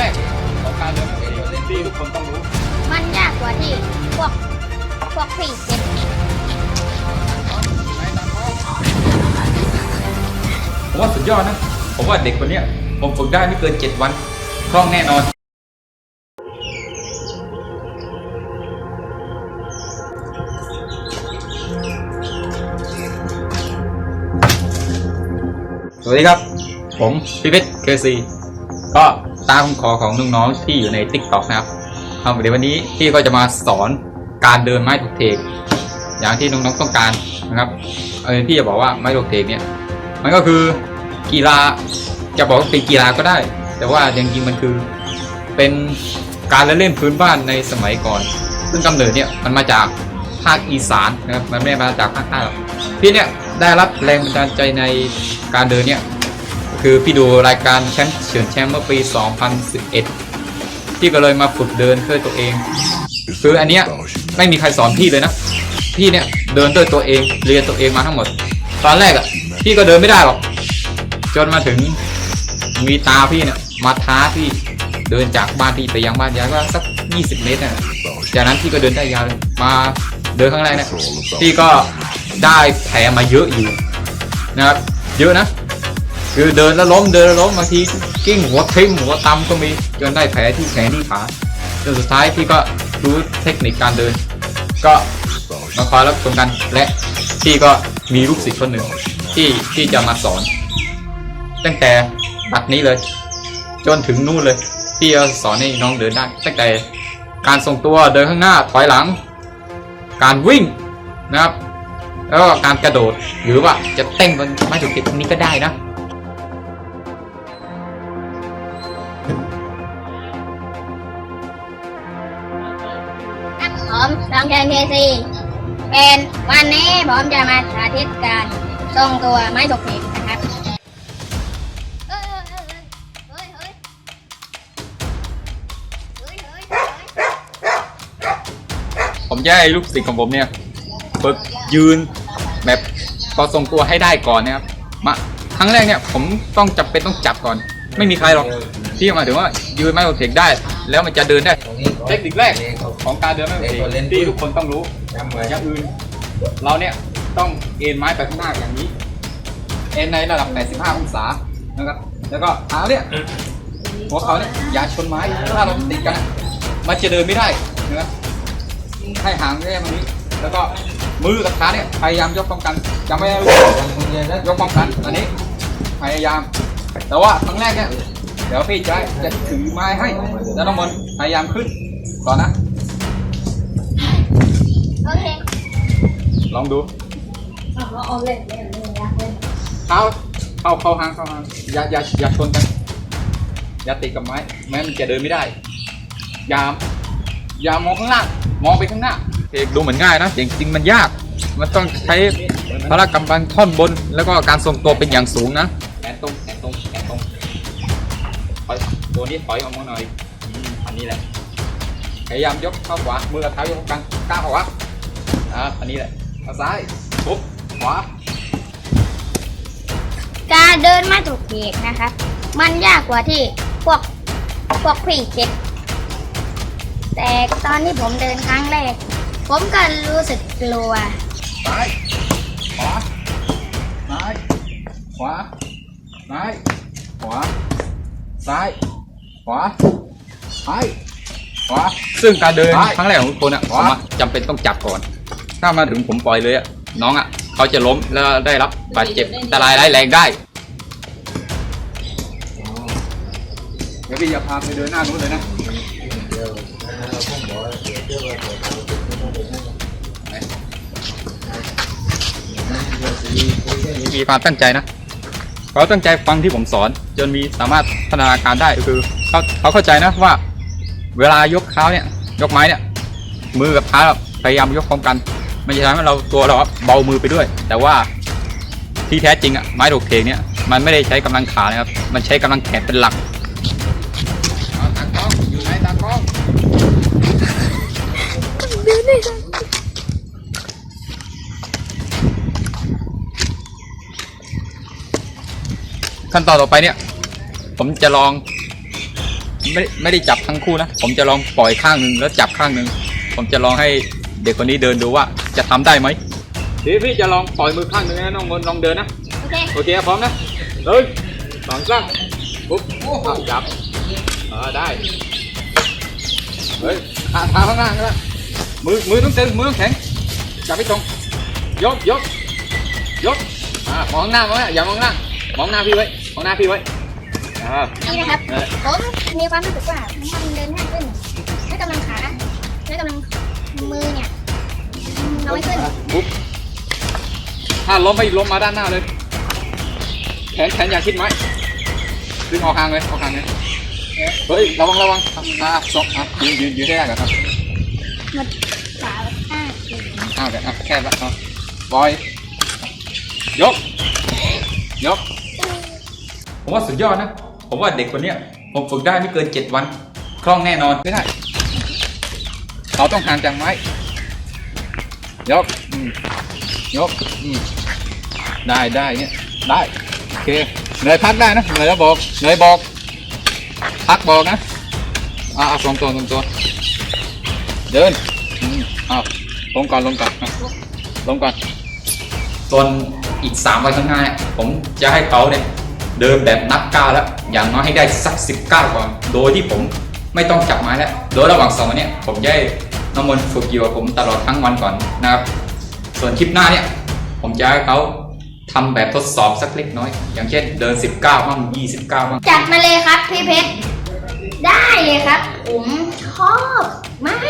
แรกของการเดินที่ทุกคนต้องรู้มันยากกว่าที่พวกพวกพี่เจ็บผมว่าสุดยอดนะ ผมว่าเด็กคนเนี้ยผมฝึกได้ไม่เกิน7วันคล่องแน่นอน สวัสดีครับ ผมพิพิธเคซีก็ ตามคำขอของน้องๆที่อยู่ใน t ิ k t o k นะครับเอาเดี๋ยววันนี้พี่ก็จะมาสอนการเดินไม้ถูกเทกอย่างที่น้องๆต้องการนะครับเออพี่จะบอกว่าไม้ถูกเทกเนี่ยมันก็คือกีฬาจะบอกว่าเป็นกีฬาก็ได้ แต่ว่าจริงๆมันคือเป็นการเล่นพื้นบ้านในสมัยก่อน ซึ่งกำเนิดเนี่ยมันมาจากภาคอีสานนะครับมันไม่ได้มาจากภาคใต้หรอกพี่เนี่ยได้รับแรงบันดาลใจในการเดินเนี่ย คือพี่ดูรายการแชมป์เฉือนแชมป์เมื่อปี 2011 พี่ก็เลยมาฝึกเดินเพื่อตัวเอง คืออันเนี้ยไม่มีใครสอนพี่เลยนะ พี่เนี่ยเดินด้วยตัวเองเรียนตัวเองมาทั้งหมด ตอนแรกอะ่ะพี่ก็เดินไม่ได้หรอก จนมาถึงมีตาพี่เนี่ยมาท้าพี่เดินจากบ้านพี่ไปยังบ้านยายว่าสัก 20 เมตรนะจากนั้นพี่ก็เดินได้ยาวเลยมาเดินครั้งแรกเนี่ยพี่ก็ได้แผลมาเยอะอยู่นะครับเยอะนะ คือเดินแล้วล้มเดินแล้วล้มบางทีกิ้งหัวทิ่มหัวตำก็มีจนได้แผลที่แขนที่ขาจนสุดท้ายพี่ก็รู้เทคนิคการเดิน ก็มาคอยรับชมกันและพี่ก็มีลูกศิษย์คนหนึ่งที่ที่จะมาสอน ตั้งแต่บัดนี้เลย จนถึงนู่นเลย พี่จะสอนให้น้องเดินได้ตั้งแต่การทรงตัวเดินข้างหน้าถอยหลัง การวิ่งนะครับ แล้วก็การกระโดดหรือว่าจะเต้นบนไม้ถูกติดตรงนี้ก็ได้นะ ผมลองเชิญเคซีเป็นวันนี้ผมจะมาสาธิตการทรงตัวไม้ตกเด็กนะครับผมจะให้ลูกศิษย์ของผมเนี่ยฝึกยืนแบบพอทรงตัวให้ได้ก่อนนะครับมาครั้งแรกเนี่ยผมต้องจับเป็นต้องจับก่อน ไม่มีใครหรอก ที่หมายถึงว่ายืนไม่โอเคได้ แล้วมันจะเดินได้ เทคนิคแรกของการเดินไม่โอเคที่ทุกคนต้องรู้อย่างอื่น เราเนี่ยต้องเอ็นไม้ไปข้างหน้าอย่างนี้ เอ็นในระดับ 85 องศานะครับ แล้วก็เท้าเนี่ยหัวเขาเนี่ยอย่าชนไม้ถ้าเราติดกัน มันจะเดินไม่ได้นะครับให้หางแค่ตรงนี้ แล้วก็มือกับขาเนี่ยพยายามยกป้องกันจำไว้นะยกป้องกันอันนี้พยายาม แต่ว่าครั้งแรกเนี่ย เดี๋ยวพี่จะจะถือไม้ให้ แล้วน้องมนต์พยายามขึ้นก่อนนะ โอเคลองดูเอาเอาเลยเลยเลยยักเลยเท้าเข้าเข้าหางเข้าหางอย่าอย่าอย่าชนกัน อย่าติดกับไม้ แม้มันจะเดินไม่ได้อย่าอย่ามองข้างล่าง มองไปข้างหน้าเอกดูเหมือนง่ายนะจริงๆมันยาก มันต้องใช้พละกำลังท่อนบน แล้วก็การทรงตัวเป็นอย่างสูงนะ อยตัวนี้ถอยออกมาหน่อยอืมอันนี้แหละพยายามยกเข้าขวามือกับเท้ายกกันก้าวขวาอ่าอันนี้แหละเอาซ้ายปุ๊บขวาการเดินไม้ตกเด็กนะครับมันยากกว่าที่พวกพวกพี่เจ็บแต่ตอนที่ผมเดินครั้งแรก ผมก็รู้สึกกลัวซ้ายขวาซ้ายขวาซ้ายขวา ซ้าย ขวาซ้ายขวา ซึ่งการเดินครั้งแรกของทุกคนอะผมอะจำเป็นต้องจับก่อน ถ้ามาถึงผมปล่อยเลยอะน้องอะเขาจะล้มแล้วได้รับบาดเจ็บอันตรายร้ายแรงได้เดี๋ยวพี่จะพาไปเดินหน้านู้นเลยนะมีความตั้งใจนะ เขาตั้งใจฟังที่ผมสอน จนมีสามารถพัฒนาการได้ก็คือเขาเขาเข้าใจนะว่า เวลายกเท้าเนี่ย ยกไม้เนี่ย มือกับเท้าพยายามยกพร้อมกัน มันจะทำให้เราตัวเราเบามือไปด้วย แต่ว่าที่แท้จริงอะไม้โดกเทงเนี่ยมันไม่ได้ใช้กำลังขานะครับ มันใช้กำลังแขนเป็นหลัก ขั้นตอนต่อไปเนี่ย ผมจะลอง ไม่ไม่ได้จับทั้งคู่นะ ผมจะลองปล่อยข้างหนึ่งแล้วจับข้างหนึ่งผมจะลองให้เด็กคนนี้เดินดูว่าจะทำได้ไหมพี่พี่จะลองปล่อยมือข้างหนึ่งนะน้องมนต์ลองเดินนะโอเคโอเคพร้อมนะหนึ่งสองสามปุ๊บอะจับเออได้เฮ้ยขาเท้าข้างล่างนะมือมือต้องตึงมือต้องแข็งจับให้ตรงยกยกยกอ่ามองหน้ามองหน้าอย่ามองหน้ามองหน้าพี่ไว้ มองหน้าพี่ไว้อ่านี่นะครับ เออผมมีความรู้สึกว่ามันเดินง่ายขึ้นใช้กำลังขาใช้กำลังมือเนี่ยน้อยขึ้นปุ๊บถ้าล้มไปล้มมาด้านหน้าเลย แขนแขนอย่าชิดไม้ดึงออกห่างเลยออกห่างเลยเฮ้ยระวังระวังอะอะสองอะยืนยืนยืนให้ได้ก่อนครับหมดขาห้าสี่อ้าวเดี๋ยวอะแค่ละอะบอย ยก ยก ผมว่าสุดยอดนะ ผมว่าเด็กคนเนี้ยผมฝึกได้ไม่เกินเจ็ดวัน คล่องแน่นอนไม่ได้เขาต้องห่างจากไม้ ยกยกได้ได้เนี่ยได้โอเคเหนื่อยพักได้นะเหนื่อยแล้วบอกเหนื่อยบอก พักบอกนะอ่าเองตัวทรงตัว เดินอืมเอาลงก่อนลงก่อนลงก่อนส่วนอีกสามวันข้างหน้าผมจะให้เขาเนี่ย เดินแบบนับก้าวแล้ว อย่างน้อยให้ได้สักสิบก้าก่อน โดยที่ผมไม่ต้องจับไม้แล้ว โดยระหว่างสองวันนี้ผมได้น้ำมนต์ฝึกอยู่กับผมตลอดทั้งวันก่อนนะครับ ส่วนคลิปหน้าเนี่ย ผมจะให้เขาทำแบบทดสอบสักเล็กน้อย อย่างเช่นเดิน 19บ้าง29บ้างจัดมาเลยครับพี่เพชร ได้เลยครับ ผมชอบมาก